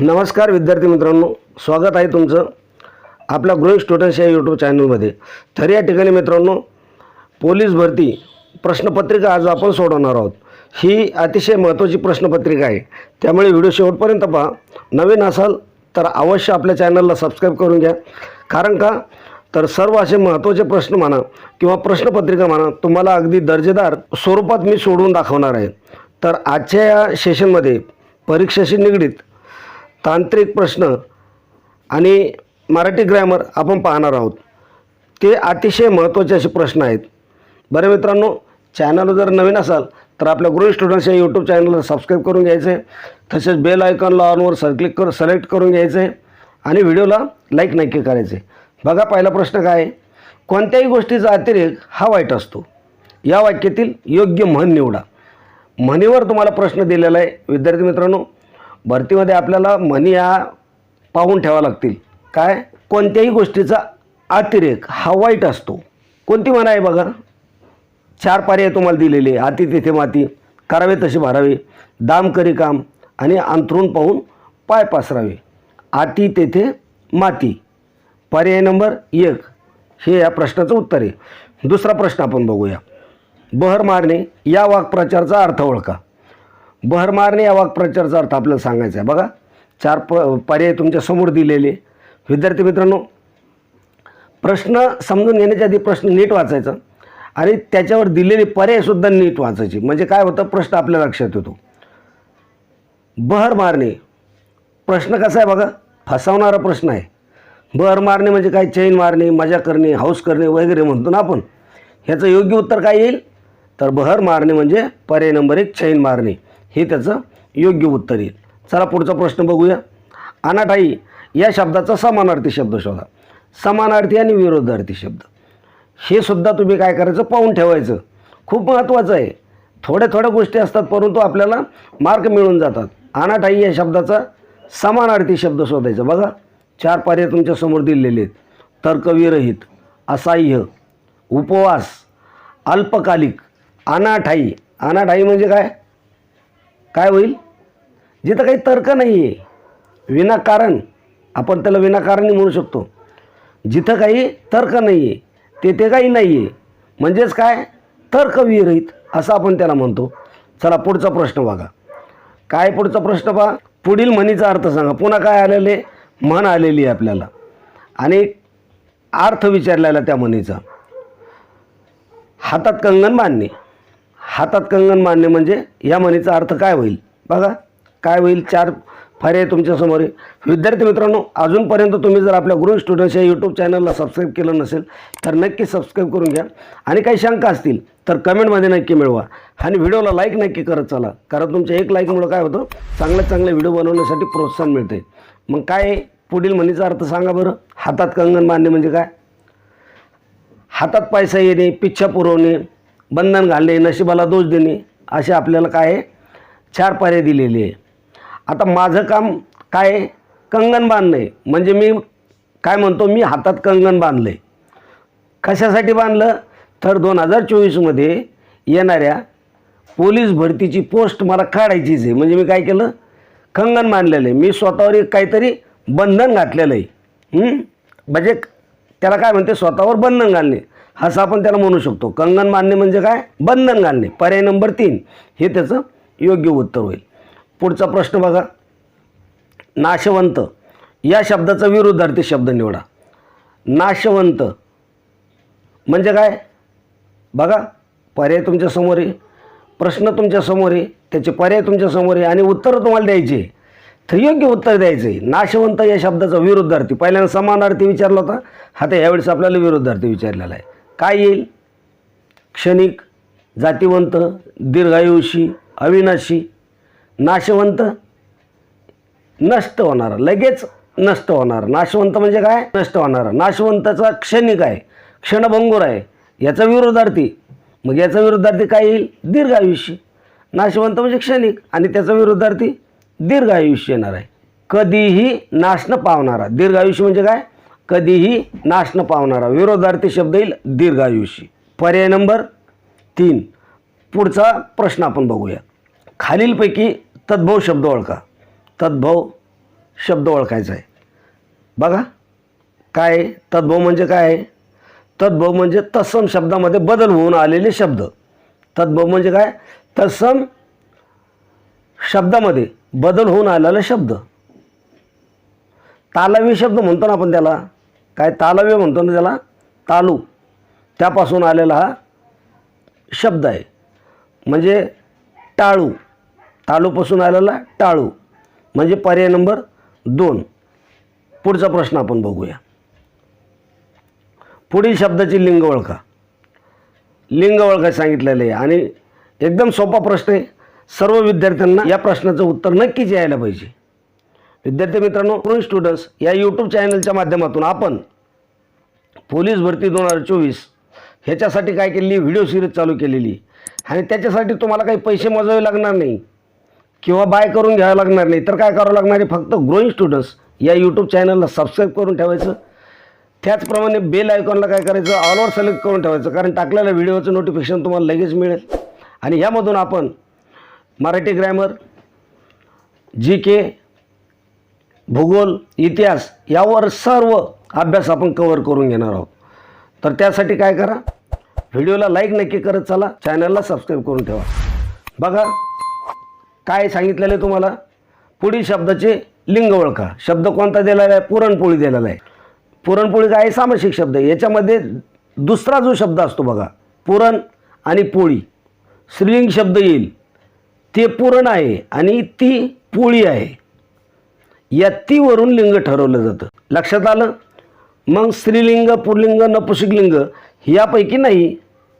नमस्कार विद्यार्थी मित्रांनो स्वागत आहे तुमचं आपल्या ग्रोईंग स्टुडंट्स या यूट्यूब चॅनलमध्ये तर या ठिकाणी मित्रांनो पोलीस भरती प्रश्नपत्रिका आज आपण सोडवणार आहोत. ही अतिशय महत्त्वाची प्रश्नपत्रिका आहे. त्यामुळे व्हिडिओ शेवटपर्यंत पहा. नवीन असाल तर अवश्य आपल्या चॅनलला सबस्क्राईब करून घ्या. कारण का? तर सर्व असे महत्त्वाचे प्रश्न म्हणा किंवा प्रश्नपत्रिका म्हणा तुम्हाला अगदी दर्जेदार स्वरूपात मी सोडवून दाखवणार आहे. तर आजच्या या सेशनमध्ये परीक्षेशी निगडीत तांत्रिक प्रश्न आणि मराठी ग्रॅमर आपण पाहणार आहोत. ते अतिशय महत्त्वाचे असे प्रश्न आहेत. बरं मित्रांनो चॅनल जर नवीन असाल तर आपल्या गृह स्टुडंट्स या यूट्यूब चॅनलला सबस्क्राईब करून घ्यायचं आहे तसेच बेल आयकॉनला ऑनवर सर क्लिक कर सिलेक्ट करून घ्यायचं आहे आणि व्हिडिओला लाईक नक्की करायचे. बघा पहिला प्रश्न काय आहे. कोणत्याही गोष्टीचा अतिरेक हा वाईट असतो. या वाक्यातील योग्य म्हण निवडा. म्हणीवर तुम्हाला प्रश्न दिलेला आहे. विद्यार्थी मित्रांनो भरतीमध्ये आपल्याला म्हणी ह्या पाहून ठेवा लागतील. काय? कोणत्याही गोष्टीचा अतिरेक हा वाईट असतो. कोणती म्हणा आहे बघा. चार पर्याय तुम्हाला दिलेले आहे. तिथे तेथे माती. करावे तसे भरावे. दाम करी काम. आणि अंथरून पाहून पाय पसरावे. आती तेथे माती. पर्याय नंबर एक. हे या प्रश्नाचं उत्तर आहे. दुसरा प्रश्न आपण बघूया. बहर मारणे या वाक्प्रचारचा अर्थ ओळखा. बहर मारणे या वाक्प्रचारचा अर्थ आपल्याला सांगायचा आहे. बघा चार प पर्याय तुमच्यासमोर दिलेले. विद्यार्थी मित्रांनो प्रश्न समजून घेण्याच्या आधी प्रश्न नीट वाचायचा. आणि त्याच्यावर दिलेले पर्यायसुद्धा नीट वाचायचे. म्हणजे काय होतं? प्रश्न आपल्या लक्षात येतो. बहर मारणे. प्रश्न कसा आहे बघा? फसवणारा प्रश्न आहे. बहर मारणे म्हणजे काय? चैन मारणे मजा करणे हाऊस करणे वगैरे म्हणतो ना आपण. ह्याचं योग्य उत्तर काय येईल? तर बहर मारणे म्हणजे पर्याय नंबर एक चैन मारणे. हे त्याचं योग्य उत्तर येईल. चला पुढचा प्रश्न बघूया. अनाठाई या शब्दाचा समानार्थी शब्द शोधा. समानार्थी आणि विरोधार्थी शब्द. हे सुद्धा तुम्ही काय करायचं? पाहून ठेवायचं. खूप महत्त्वाचं आहे. थोड्या थोड्या गोष्टी असतात परंतु आपल्याला मार्क मिळून जातात. अनाठाई या शब्दाचा समानार्थी शब्द शोधायचा. बघा चार पर्याय तुमच्यासमोर दिलेले आहेत. तर्कविरहित असह्य उपवास अल्पकालिक अनाठाई. अनाठाई म्हणजे काय? काय होईल? जिथं काही तर्क नाही आहे विनाकारण आपण त्याला विनाकारणही म्हणू शकतो. जिथं काही तर्क नाही आहे तेथे काही नाही आहे म्हणजेच काय? तर्कविरहित असं आपण त्याला म्हणतो. चला पुढचा प्रश्न बघा. काय पुढचा प्रश्न पहा पुढील म्हणीचा अर्थ सांगा. पुन्हा काय आलेले? म्हण आलेली आहे आपल्याला. आणि अर्थ विचारलेला त्या म्हणीचा. हातात कंगन बांधणे. हातात कंगन बांधणे म्हणजे या म्हणीचा अर्थ काय होईल? बघा काय होईल? चार पर्याय तुमच्यासमोर आहे. विद्यार्थी मित्रांनो अजूनपर्यंत तुम्ही जर आपल्या गृह स्टुडंट्स या यूट्यूब चॅनलला सबस्क्राईब केलं नसेल तर नक्की सबस्क्राईब करून घ्या. आणि काही शंका असतील तर कमेंटमध्ये नक्की मिळवा. आणि व्हिडिओला लाईक नक्की करत चला. कारण तुमच्या एक लाईकमुळं काय होतं? चांगले चांगले व्हिडिओ बनवण्यासाठी प्रोत्साहन मिळते. मग काय आहे? पुढील म्हणीचा अर्थ सांगा बरं. हातात कंगन बांधणे म्हणजे काय? हातात पैसा येणे पिच्छा पुरवणे बंधन घालणे नशिबाला दोष देणे असे आपल्याला काय आहे? चार पर्याय दिलेले आहे. आता माझं काम काय आहे? कंगन बांधणे. म्हणजे मी काय म्हणतो? मी हातात कंगन बांधलं आहे कशासाठी बांधलं? तर दोन हजार चोवीसमध्ये येणाऱ्या पोलीस भरतीची पोस्ट मला काढायचीच आहे. म्हणजे मी काय केलं? कंगन बांधलेलं आहे. मी स्वतःवर एक काहीतरी बंधन घातलेलं आहे. म्हणजे त्याला काय म्हणते? स्वतःवर बंधन घालणे. असं आपण त्याला म्हणू शकतो. कंगन बांधणे म्हणजे काय? बंधन घालणे पर्याय नंबर तीन. हे त्याचं योग्य उत्तर होईल. पुढचा प्रश्न बघा. नाशवंत. या शब्दाचा विरुद्धार्थी शब्द निवडा. नाशवंत म्हणजे काय? बघा. पर्याय तुमच्यासमोर आहे. प्रश्न तुमच्यासमोर आहे. त्याचे पर्याय तुमच्यासमोर आहे आणि उत्तरं तुम्हाला द्यायचे तर योग्य उत्तर द्यायचं आहे. नाशवंत या शब्दाचा विरुद्धार्थी. पहिल्यांदा समानार्थी विचारला होता. आता यावेळेस आपल्याला विरुद्धार्थी विचारलेला आहे. काय येईल? क्षणिक जातीवंत दीर्घायुषी अविनाशी नाशवंत नष्ट होणार. लगेच नष्ट होणार. नाशवंत म्हणजे काय? नष्ट होणार. नाशवंताचा क्षणिक आहे क्षणभंगूर आहे. याचा विरोधार्थी मग याचा विरोधार्थी काय येईल? दीर्घायुष्य नाशवंत म्हणजे क्षणिक आणि त्याचा विरोधार्थी दीर्घायुष्य येणार आहे. कधीही नाश न पावणारा. दीर्घायुष्य म्हणजे काय? कधीही नाश न पावणारा विरोधार्थी शब्द येईल दीर्घायुषी. पर्याय नंबर तीन. पुढचा प्रश्न आपण बघूया. खालीलपैकी तद्भव शब्द ओळखा. तद्भव शब्द ओळखायचा आहे. बघा. काय तद्भव म्हणजे काय आहे? तद्भव म्हणजे तत्सम शब्दामध्ये बदल होऊन आलेले शब्द. तद्भव म्हणजे काय? तत्सम शब्दामध्ये बदल होऊन आलेला शब्द. तालावी शब्द म्हणतो ना आपण त्याला. काय तालव्य म्हणतो ना त्याला? तालू. त्यापासून आलेला हा शब्द आहे. म्हणजे टाळू. तालूपासून आलेला टाळू. म्हणजे पर्याय नंबर दोन. पुढचा प्रश्न आपण बघूया. पुढील शब्दाची लिंग ओळखा. लिंग ओळखा सांगितलेलं आहे. आणि एकदम सोपा प्रश्न आहे. सर्व विद्यार्थ्यांना या प्रश्नाचं उत्तर नक्कीच यायला पाहिजे. विद्यार्थी मित्रांनो प्रोन स्टुडंट्स या यूट्यूब चॅनलच्या माध्यमातून आपण पोलीस भरती दोन हजार चोवीस ह्याच्यासाठी काय केलेली व्हिडिओ सिरीज चालू केलेली. आणि त्याच्यासाठी तुम्हाला काही पैसे मोजावे लागणार नाही किंवा बाय करून घ्यावं लागणार नाही. तर काय करावं लागणार आहे फक्त ग्रोईंग स्टुडंट्स या यूट्यूब चॅनलला सबस्क्राईब करून ठेवायचं. त्याचप्रमाणे बेल आयकॉनला काय करायचं ऑलवर सिलेक्ट करून ठेवायचं. कारण टाकलेल्या व्हिडिओचं नोटिफिकेशन तुम्हाला लगेच मिळेल. आणि यामधून आपण मराठी ग्रॅमर जी के भूगोल इतिहास यावर सर्व अभ्यास आपण कवर करून घेणार आहोत. तर त्यासाठी काय करा? व्हिडिओला लाईक नक्की करत चला. चॅनलला सबस्क्राईब करून ठेवा. बघा काय सांगितलेलं आहे तुम्हाला? पुढील शब्दाचे लिंग ओळखा. शब्द कोणता दिलेला आहे? पुरणपोळी दिलेला आहे. पुरणपोळी काय आहे सामासिक शब्द. आहे याच्यामध्ये दुसरा जो शब्द असतो बघा पुरण आणि पोळी. स्त्रीलिंग शब्द येईल. ते पुरण आहे आणि ती पोळी आहे. या तीवरून लिंग ठरवलं जातं. लक्षात आलं? मग स्त्रीलिंग पुल्लिंग नपुसकलिंग यापैकी नाही.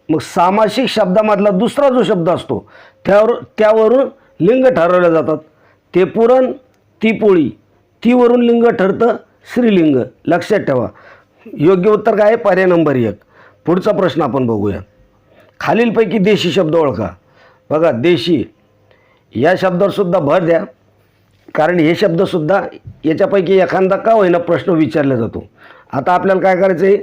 मग सामासिक शब्दामधला दुसरा जो शब्द असतो त्यावर त्यावरून लिंग ठरवल्या जातात. ते पुरण ती पोळी तीवरून लिंग ठरतं स्त्रीलिंग. लक्षात ठेवा. योग्य उत्तर काय? आहे पर्याय नंबर एक. पुढचा प्रश्न आपण बघूया. खालीलपैकी देशी शब्द ओळखा. बघा देशी. या शब्दावर सुद्धा भर द्या. कारण हे शब्दसुद्धा याच्यापैकी एखादा का होईना प्रश्न विचारला जातो. आता आपल्याला काय करायचं आहे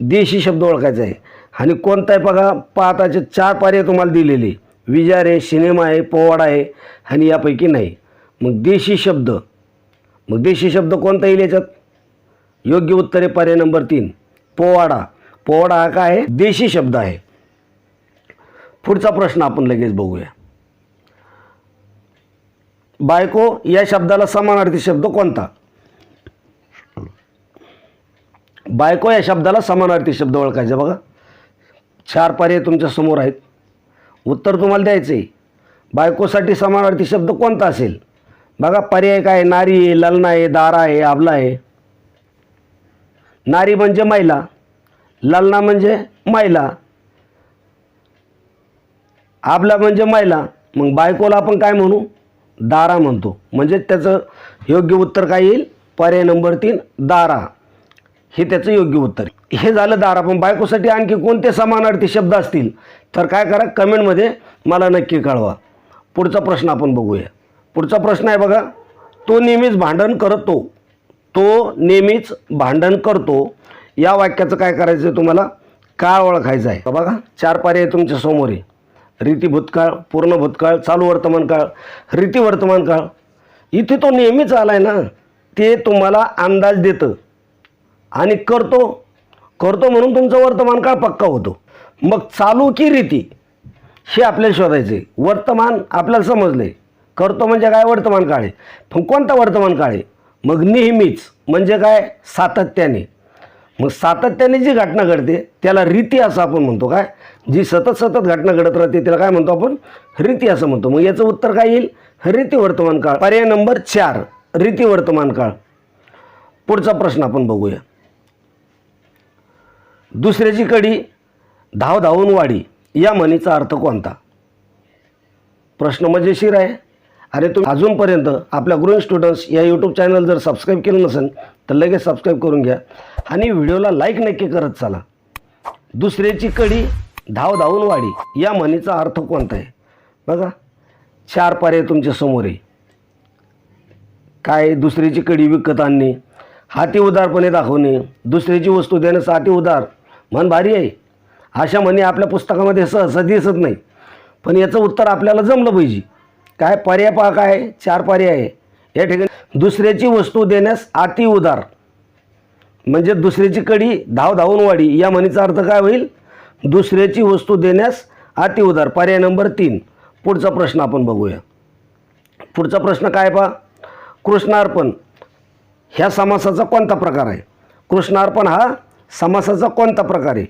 देशी शब्द ओळखायचा आहे. आणि कोणता आहे बघा पाहताचे चार पर्याय तुम्हाला दिलेले. विजार आहे सिनेमा आहे पोवाडा आहे आणि यापैकी नाही. मग देशी शब्द मग देशी शब्द कोणता येईल याच्यात? योग्य उत्तर आहे पर्याय नंबर तीन पोवाडा. पोवाडा हा काय आहे? देशी शब्द आहे. पुढचा प्रश्न आपण लगेच बघूया. बायको या शब्दाला समानार्थी शब्द कोणता? बायको या शब्दाला समानार्थी शब्द ओळखायचा बघा. चार पर्याय तुमच्यासमोर आहेत. उत्तर तुम्हाला द्यायचं आहे बायकोसाठी समानार्थी शब्द कोणता असेल? बघा पर्याय काय आहे? नारी आहे ललना आहे दारा आहे आबला आहे. नारी म्हणजे महिला ललना म्हणजे महिला. आबला म्हणजे महिला. मग बायकोला आपण काय म्हणू? दारा म्हणतो. म्हणजे त्याचं योग्य उत्तर काय येईल? पर्याय नंबर तीन दारा. हे त्याचं योग्य उत्तर. हे झालं दारा. पण बायकोसाठी आणखी कोणते समानार्थी शब्द असतील? तर काय करा कमेंटमध्ये मला नक्की कळवा. पुढचा प्रश्न आपण बघूया. पुढचा प्रश्न आहे बघा. तो नेहमीच भांडण करतो. तो नेहमीच भांडण करतो. या वाक्याचं काय करायचं आहे तुम्हाला? काळ ओळखायचं आहे. बघा चार पर्याय तुमच्यासमोर आहे. रीती भूतकाळ पूर्ण भूतकाळ चालू वर्तमान काळ रीती वर्तमान काळ इथे तो नेहमीच आला आहे ना ते तुम्हाला अंदाज देतं. आणि करतो करतो म्हणून तुमचा वर्तमान काळ पक्का होतो. मग चालू की रीती हे आपल्याला शोधायचं आहे वर्तमान आपल्याला समजलं आहे करतो म्हणजे काय? वर्तमान काळ आहे. पण कोणता वर्तमान काळ आहे? मग नेहमीच म्हणजे काय? सातत्याने. मग सातत्याने जी घटना घडते त्याला रीती असं आपण म्हणतो. काय? जी सतत सतत घटना घडत राहते त्याला काय म्हणतो आपण? रीती असं म्हणतो. मग याचं उत्तर काय येईल? रीती वर्तमान काळ. पर्याय नंबर चार. रीती वर्तमान काळ. पुढचा प्रश्न आपण बघूया. दुसऱ्याची कडी धाव धावून वाडी या म्हणीचा अर्थ कोणता? प्रश्न मजेशीर आहे. अरे तुम्ही अजूनपर्यंत आपल्या गृह स्टुडंट्स या यूट्यूब चॅनल जर सबस्क्राईब केलं नसेल तर लगेच सबस्क्राईब करून घ्या. आणि व्हिडिओला लाईक नक्की करत चला. दुसऱ्याची कडी धाव धावून वाढी. या म्हणीचा अर्थ कोणता आहे? बघा. चार पर्याय तुमच्यासमोर आहे. काय दुसऱ्याची कडी विकत आणणे हाती उदारपणे दाखवणे दुसऱ्याची वस्तू देण्यास हाती उदार. मन भारी आहे. अशा म्हणी आपल्या पुस्तकामध्ये सहसा दिसत नाही. पण याचं उत्तर आपल्याला जमलं पाहिजे. काय पर्याय पहा काय चार पर्याय आहे. या ठिकाणी दुसऱ्याची वस्तू देण्यास अति उदार. म्हणजे दुसऱ्याची कडी धाव धावून वाढी. या म्हणीचा अर्थ काय होईल? दुसऱ्याची वस्तू देण्यास अतिउदार पर्याय नंबर तीन. पुढचा प्रश्न आपण बघूया. पुढचा प्रश्न काय पहा? कृष्णार्पण ह्या समासाचा कोणता प्रकार आहे? कृष्णार्पण हा समासाचा कोणता प्रकार आहे?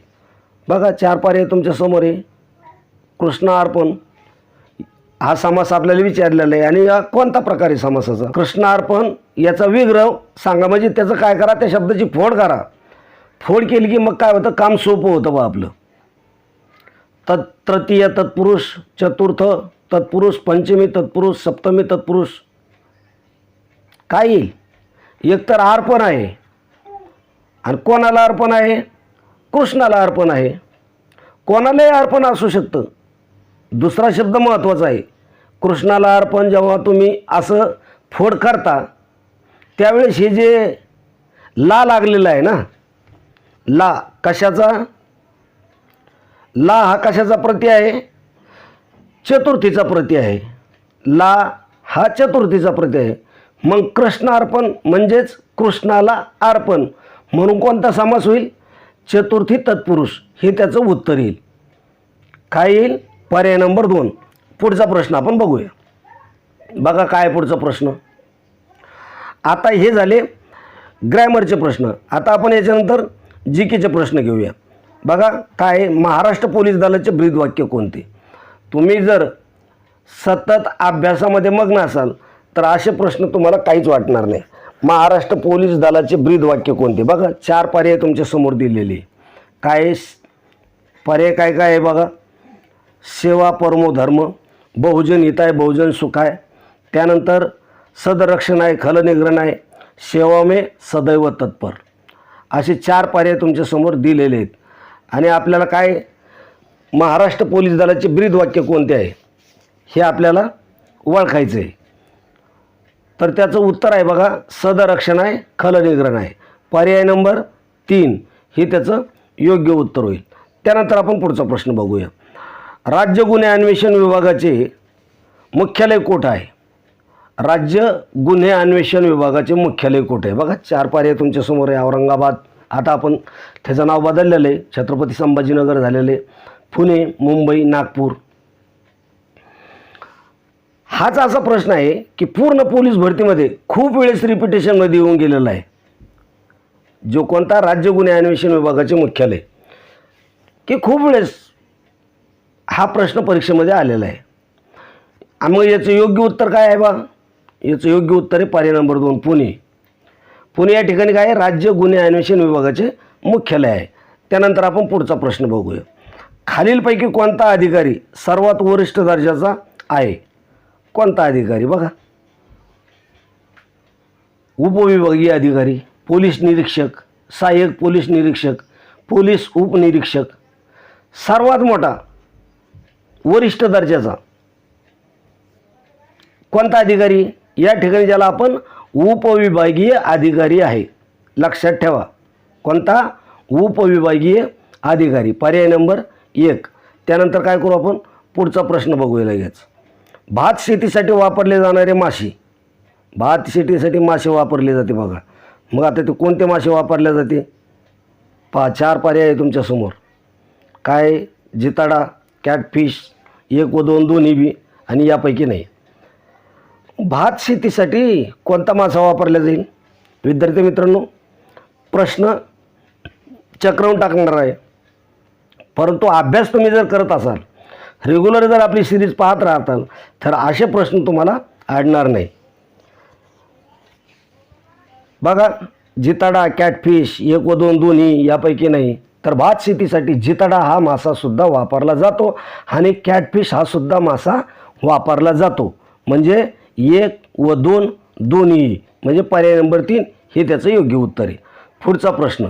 बघा चार पर्याय तुमच्यासमोर आहे. कृष्णार्पण हा समास आपल्याला विचारलेला आहे. आणि हा कोणता प्रकार आहे समासाचा? कृष्णार्पण याचा विग्रह सांगा. म्हणजे त्याचं काय करा? त्या शब्दाची फोड करा. फोड केली की मग काय होतं? काम सोपं होतं बा आपलं. तत् तृतीय तत्पुरुष चतुर्थ तत्पुरुष पंचमी तत्पुरुष सप्तमी तत्पुरुष. काय येईल? एकतर अर्पण आहे. आणि कोणाला अर्पण आहे? कृष्णाला अर्पण आहे. कोणालाही अर्पण असू शकतं. दुसरा शब्द महत्त्वाचा आहे. कृष्णाला अर्पण जेव्हा तुम्ही असं फोड करता त्यावेळेस हे जे ला लागलेला आहे ना? ला कशाचा? ला हा कशाचा प्रती आहे? चतुर्थीचा प्रती आहे. ला हा चतुर्थीचा प्रती आहे. मग कृष्णार्पण म्हणजेच कृष्णाला अर्पण. म्हणून कोणता समास होईल? चतुर्थी तत्पुरुष. हे त्याचं उत्तर येईल. काय येईल? पर्याय नंबर दोन. पुढचा प्रश्न आपण बघूया. बघा काय पुढचा प्रश्न. आता हे झाले ग्रॅमरचे प्रश्न. आता आपण याच्यानंतर जी केचे प्रश्न घेऊया. बघा काय आहे? महाराष्ट्र पोलीस दलाचे ब्रीदवाक्य कोणते तुम्ही जर सतत अभ्यासामध्ये मग्न असाल तर असे प्रश्न तुम्हाला काहीच वाटणार नाही महाराष्ट्र पोलीस दलाचे ब्रीदवाक्य कोणते बघा चार पर्याय तुमच्यासमोर दिलेले आहे. काय आहे? पर्याय काय काय आहे बघा सेवा परमो धर्म बहुजन हिताय बहुजन सुखाय त्यानंतर सदरक्षण आहे खलनिग्रहण आहे सेवा मे सदैव तत्पर असे चार पर्याय तुमच्यासमोर दिलेले आहेत आणि आपल्याला काय महाराष्ट्र पोलीस दलाचे ब्रीद वाक्य कोणते आहे? हे आपल्याला ओळखायचं आहे. तर त्याचं उत्तर आहे बघा सदरक्षण आहे खलनिग्रहण आहे. पर्याय नंबर तीन हे त्याचं योग्य उत्तर होईल. त्यानंतर आपण पुढचा प्रश्न बघूया. राज्य गुन्हे अन्वेषण विभागाचे मुख्यालय कोठं आहे? राज्य गुन्हे अन्वेषण विभागाचे मुख्यालय कुठे आहे? बघा चार पर्याय तुमच्यासमोर आहे औरंगाबाद आता आपण त्याचं नाव बदललेलं आहे. छत्रपती संभाजीनगर झालेलं आहे. पुणे मुंबई नागपूर. हाच असा प्रश्न आहे की पूर्ण पोलीस भरतीमध्ये खूप वेळेस रिपिटेशनमध्ये येऊन गेलेला आहे. जो कोणता राज्य गुन्हे अन्वेषण विभागाचे मुख्यालय की खूप वेळेस हा प्रश्न परीक्षेमध्ये आलेला आहे. आणि मग याचं योग्य उत्तर काय आहे बा? याचं योग्य उत्तर आहे पर्याय नंबर दोन पुणे. पुणे या ठिकाणी काय राज्य गुन्हे अन्वेषण विभागाचे मुख्यालय आहे. त्यानंतर आपण पुढचा प्रश्न बघूया. खालीलपैकी कोणता अधिकारी सर्वात वरिष्ठ दर्जाचा आहे? कोणता अधिकारी? बघा. उपविभागीय अधिकारी पोलीस निरीक्षक सहाय्यक पोलीस निरीक्षक पोलीस उपनिरीक्षक. सर्वात मोठा वरिष्ठ दर्जाचा कोणता अधिकारी? या ठिकाणी ज्याला आपण उपविभागीय अधिकारी आहे. लक्षात ठेवा. कोणता? उपविभागीय अधिकारी. पर्याय नंबर एक. त्यानंतर काय करू आपण? पुढचा प्रश्न बघूया लगेच. भात शेतीसाठी वापरले जाणारे मासे. भात शेतीसाठी मासे वापरले जाते बघा. मग आता ते कोणते मासे वापरले जाते? पा चार पर्याय आहे तुमच्यासमोर काय? जिताडा कॅटफिश एक व दोन दोन्ही बी आणि यापैकी नाही. भात शेतीसाठी कोणता मासा वापरला जाईल? विद्यार्थी मित्रांनो प्रश्न चक्रवून टाकणार आहे. परंतु अभ्यास तुम्ही जर करत असाल रेग्युलर जर आपली सिरीज पाहत राहताल तर असे प्रश्न तुम्हाला आढणार नाही. बघा जिताडा कॅटफिश एक व दोन दोन्ही यापैकी नाही तर भात शेतीसाठी जिताडा हा मासासुद्धा वापरला जातो आणि कॅटफिश हा सुद्धा मासा वापरला जातो. म्हणजे एक व दोन दोन्ही म्हणजे पर्याय नंबर तीन हे त्याचं योग्य उत्तर आहे. पुढचा प्रश्न.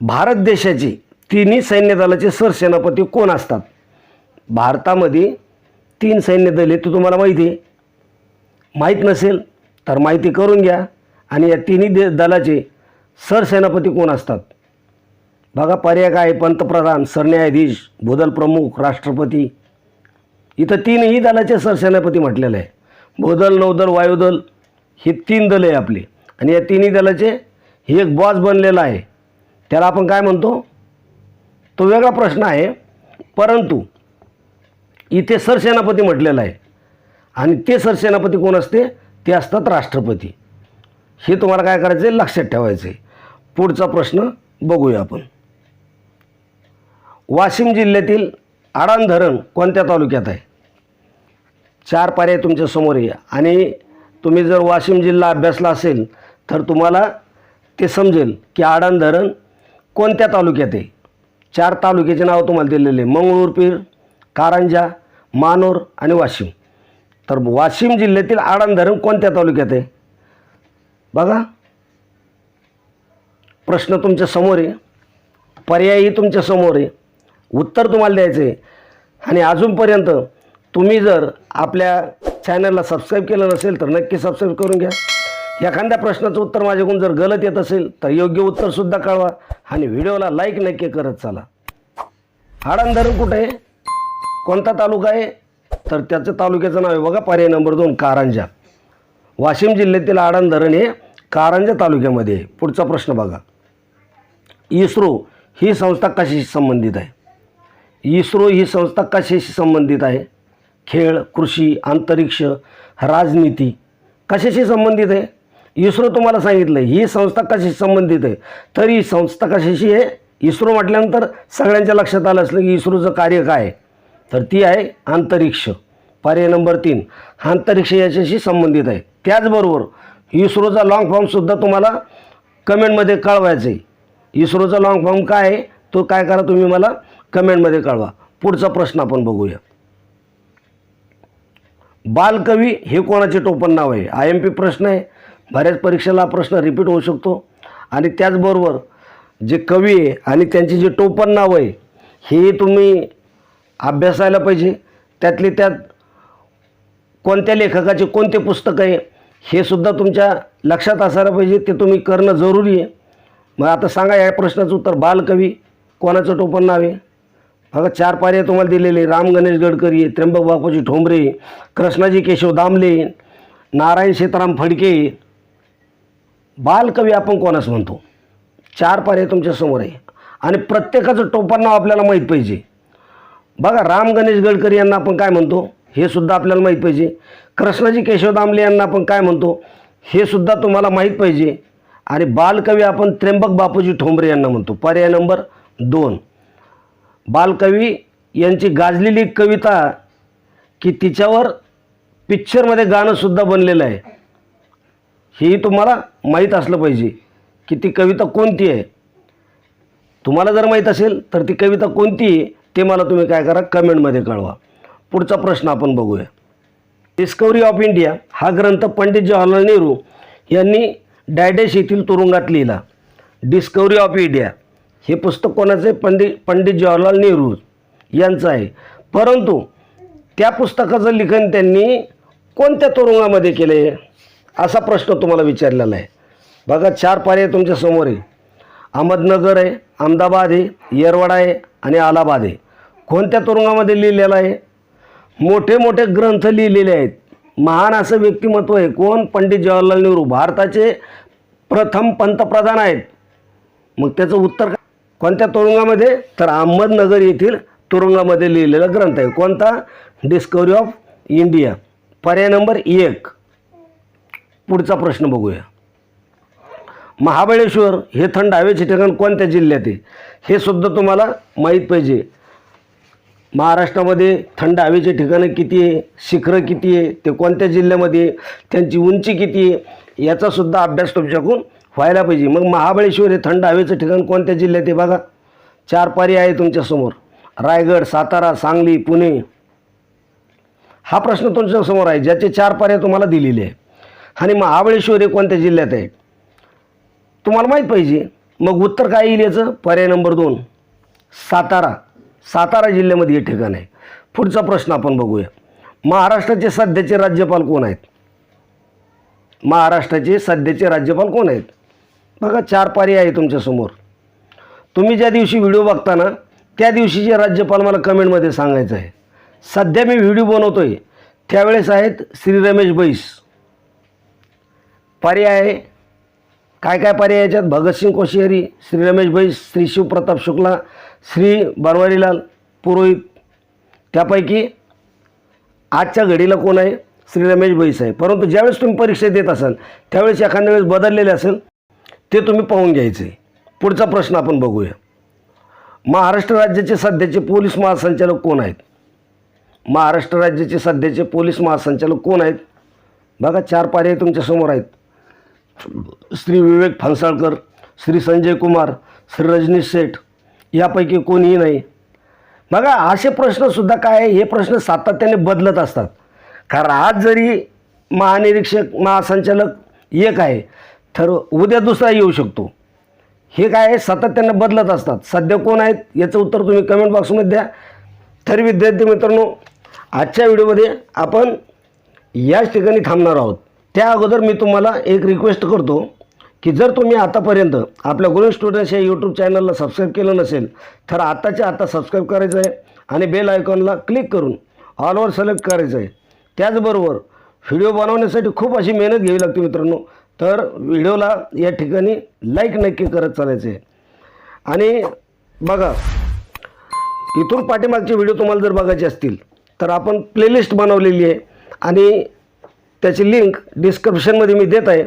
भारत देशाचे तिन्ही सैन्य दलाचे सरसेनापती कोण असतात? भारतामध्ये तीन सैन्य दल आहेत ते तुम्हाला माहिती आहे. माहीत नसेल तर माहिती करून घ्या. आणि या तिन्ही दे दलाचे सरसेनापती कोण असतात? बघा पर्याय काय आहे? पंतप्रधान सरन्यायाधीश भूदल प्रमुख राष्ट्रपती इथं तीनही दलाचे सरसेनापती म्हटलेलं आहे. भूदल नौदल वायुदल ही तीन दलं आहे आपली. आणि या तिन्ही दलाचे ही एक बॉस बनलेला आहे. त्याला आपण काय म्हणतो? तो वेगळा प्रश्न आहे. परंतु इथे सरसेनापती म्हटलेला आहे. आणि ते सरसेनापती कोण असते? ते असतात राष्ट्रपती. हे तुम्हाला काय करायचं आहे लक्षात ठेवायचं आहे पुढचा प्रश्न बघूया आपण. वाशिम जिल्ह्यातील आडाण धरण कोणत्या तालुक्यात आहे? चार पर्याय तुमच्यासमोर आहे आणि तुम्ही जर वाशिम जिल्हा अभ्यासला असेल तर तुम्हाला ते समजेल की आडान धरण कोणत्या तालुक्यात आहे. चार तालुक्याचे नाव तुम्हाला दिलेले मंगळूरपीर कारंजा मानोर आणि वाशिम. तर वाशिम जिल्ह्यातील आडान धरण कोणत्या तालुक्यात आहे? बघा. प्रश्न तुमच्यासमोर आहे. पर्यायही तुमच्यासमोर आहे. उत्तर तुम्हाला द्यायचं आहे. आणि अजूनपर्यंत तुम्ही जर आपल्या चॅनलला सबस्क्राईब केलं नसेल तर नक्की सबस्क्राईब करून घ्या. एखाद्या प्रश्नाचं उत्तर माझ्याकडून जर गलत येत असेल तर योग्य उत्तरसुद्धा कळवा आणि व्हिडिओला लाईक नक्की करत चला. हाडण धरण कुठं आहे? कोणता तालुका आहे? तर त्याचं तालुक्याचं नाव आहे बघा पर्याय नंबर दोन कारंजा. वाशिम जिल्ह्यातील आडण धरण हे कारंजा तालुक्यामध्ये आहे. पुढचा प्रश्न बघा. इस्रो ही संस्था कशाशी संबंधित आहे? इस्रो ही संस्था कशाशी संबंधित आहे? खेळ कृषी अंतरिक्ष राजनीती कशाशी संबंधित आहे? इस्रो तुम्हाला सांगितलं ही संस्था कशाशी संबंधित आहे? तर ही संस्था कशाशी आहे? इस्रो म्हटल्यानंतर सगळ्यांच्या लक्षात आलं असलं की इस्रोचं कार्य काय आहे? तर ती आहे अंतरिक्ष पर्याय नंबर तीन. अंतरिक्ष याच्याशी संबंधित आहे. त्याचबरोबर इस्रोचा लॉंग फॉर्मसुद्धा तुम्हाला कमेंटमध्ये कळवायचं आहे. इस्रोचा लॉंग फॉर्म काय आहे? तो काय करा तुम्ही मला कमेंटमध्ये कळवा. पुढचा प्रश्न आपण बघूया. बालकवी हे कोणाचे टोपण नाव आहे? आय एम पी प्रश्न आहे. बऱ्याच परीक्षेला हा प्रश्न रिपीट होऊ शकतो. आणि त्याचबरोबर जे कवी आहे आणि त्यांचे जे टोपण नाव आहे हे तुम्ही अभ्यासायला पाहिजे. त्यातले त्यात कोणत्या लेखकाचे कोणते पुस्तक आहे हे सुद्धा तुमच्या लक्षात असायला पाहिजे. ते तुम्ही करणं जरुरी आहे. मग आता सांगा या प्रश्नाचं उत्तर. बालकवी कोणाचं टोपण नाव आहे? बघा चार पार्या तुम्हाला दिलेले. राम गणेश गडकरी त्र्यंबक बापूजी ठोंबरे कृष्णाजी केशव दामले नारायण सीताराम फडके. बालकवी आपण कोणास म्हणतो? चार पार्या तुमच्यासमोर आहे. आणि प्रत्येकाचं टोपण नाव आपल्याला माहीत पाहिजे. बघा राम गणेश गडकरी यांना आपण काय म्हणतो? हे सुद्धा आपल्याला माहीत पाहिजे. कृष्णाजी केशव दामले यांना आपण काय म्हणतो? हे सुद्धा तुम्हाला माहीत पाहिजे. आणि बालकवी आपण त्र्यंबक बापूजी ठोंबरे यांना म्हणतो. पर्याय नंबर दोन. बालकवी यांची गाजलेली कविता की तिच्यावर पिक्चरमध्ये गाणंसुद्धा बनलेलं आहे. हेही तुम्हाला माहीत असलं पाहिजे की ती कविता कोणती आहे. तुम्हाला जर माहीत असेल तर ती कविता कोणती आहे ते मला तुम्ही काय करा कमेंटमध्ये कळवा. पुढचा प्रश्न आपण बघूया. डिस्कवरी ऑफ इंडिया हा ग्रंथ पंडित जवाहरलाल नेहरू यांनी डायडेश येथील तुरुंगात लिहिला. डिस्कवरी ऑफ इंडिया हे पुस्तक कोणाचं आहे पंडित पंडित जवाहरलाल नेहरू यांचं आहे. परंतु त्या पुस्तकाचं लिखाण त्यांनी कोणत्या तुरुंगामध्ये केलं आहे असा प्रश्न तुम्हाला विचारलेला आहे. बघा चार पर्याय तुमच्यासमोर आहे. अहमदनगर आहे अहमदाबाद आहे येरवाडा आहे आणि अलाहाबाद आहे. कोणत्या तुरुंगामध्ये लिहिलेलं आहे? मोठे मोठे ग्रंथ लिहिलेले आहेत. महान असं व्यक्तिमत्व आहे कोण? पंडित जवाहरलाल नेहरू भारताचे प्रथम पंतप्रधान आहेत. मग त्याचं उत्तर कोणत्या तुरुंगामध्ये? तर अहमदनगर येथील तुरुंगामध्ये लिहिलेला ग्रंथ आहे. कोणता? डिस्कवरी ऑफ इंडिया पर्याय नंबर एक. पुढचा प्रश्न बघूया. महाबळेश्वर हे थंड हवेचे ठिकाण कोणत्या जिल्ह्यात आहे? हे सुद्धा तुम्हाला माहीत पाहिजे. महाराष्ट्रामध्ये थंड हवेचे ठिकाणं किती आहे? शिखरं किती आहे? ते कोणत्या जिल्ह्यामध्ये त्यांची उंची किती आहे? याचासुद्धा अभ्यास तुमच्याकडून व्हायला पाहिजे. मग महाबळेश्वर हे थंड हवेचं ठिकाण कोणत्या जिल्ह्यात आहे बघा? चार पर्याय आहे तुमच्यासमोर रायगड सातारा सांगली पुणे. हा प्रश्न तुमच्यासमोर आहे. ज्याचे चार पर्याय तुम्हाला दिलेले आहे. आणि महाबळेश्वर हे कोणत्या जिल्ह्यात आहे? तुम्हाला माहीत पाहिजे. मग उत्तर काय येईल याचं? पर्याय नंबर दोन. सातारा. सातारा जिल्ह्यामध्ये हे ठिकाण आहे. पुढचा प्रश्न आपण बघूया. महाराष्ट्राचे सध्याचे राज्यपाल कोण आहेत? महाराष्ट्राचे सध्याचे राज्यपाल कोण आहेत? बघा चार पर्याय आहे तुमच्यासमोर तुम्ही ज्या दिवशी व्हिडिओ बघता ना त्या दिवशीचे राज्यपाल मला कमेंटमध्ये सांगायचं आहे. सध्या मी व्हिडिओ बनवतो आहे त्यावेळेस आहेत श्री रमेश बैस. पर्याय काय काय पर्याय याच्यात? भगतसिंग कोश्यारी श्री रमेश बैस श्री शिवप्रताप शुक्ला श्री बनवारीलाल पुरोहित. त्यापैकी आजच्या घडीला कोण आहे? श्री रमेश बैस आहे. परंतु ज्यावेळेस तुम्ही परीक्षा देत असाल त्यावेळेस एखाद्या वेळेस बदललेले असेल ते तुम्ही पाहून घ्यायचे. पुढचा प्रश्न आपण बघूया. महाराष्ट्र राज्याचे सध्याचे पोलीस महासंचालक कोण आहेत? महाराष्ट्र राज्याचे सध्याचे पोलीस महासंचालक कोण आहेत? बघा चार पर्याय तुमच्यासमोर आहेत. श्री विवेक फणसाळकर श्री संजय कुमार श्री रजनीश शेठ यापैकी कोणीही नाही. बघा असे प्रश्नसुद्धा काय आहे, हे प्रश्न सातत्याने बदलत असतात. कारण आज जरी महानिरीक्षक महासंचालक एक आहे ठरव उद्या दुसरा येऊ शकतो. हे काय आहे? सातत्यानं बदलत असतात. सध्या कोण आहेत? याचं उत्तर तुम्ही कमेंट बॉक्समध्ये द्या. तरी विद्यार्थी मित्रांनो आजच्या व्हिडिओमध्ये आपण याच ठिकाणी थांबणार आहोत. त्या अगोदर मी तुम्हाला एक रिक्वेस्ट करतो की जर तुम्ही आतापर्यंत आपल्या गुरु स्टुडंट्स या यूट्यूब चॅनलला सबस्क्राईब केलं नसेल तर आताच्या आता सबस्क्राईब करायचं आहे आणि बेल आयकॉनला क्लिक करून ऑलवर सिलेक्ट करायचं आहे. त्याचबरोबर व्हिडिओ बनवण्यासाठी खूप अशी मेहनत घ्यावी लागते मित्रांनो. तर व्हिडिओला या ठिकाणी लाईक नक्की करत चालायचं आहे आणि बघा इथून पाठीमागचे व्हिडिओ तुम्हाला जर बघायचे असतील तर आपण प्लेलिस्ट बनवलेली आहे आणि त्याची लिंक डिस्क्रिप्शनमध्ये मी देत आहे.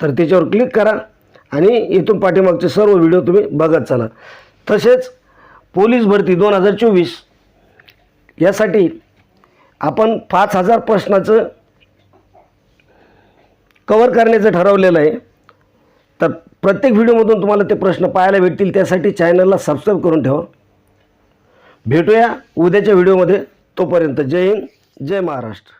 तर त्याच्यावर क्लिक करा आणि इथून पाठीमागचे सर्व व्हिडिओ तुम्ही बघत चाला. तसेच पोलीस भरती दोन हजार चोवीस यासाठी आपण पाच हजार प्रश्नाचं कवर करण्याचं ठरवलेलं आहे. तर प्रत्येक व्हिडिओमधून तुम्हाला ते प्रश्न पाहायला भेटतील. त्यासाठी चॅनलला सबस्क्राईब करून ठेवा. भेटूया उद्याच्या व्हिडिओमध्ये. तोपर्यंत जय हिंद जय महाराष्ट्र.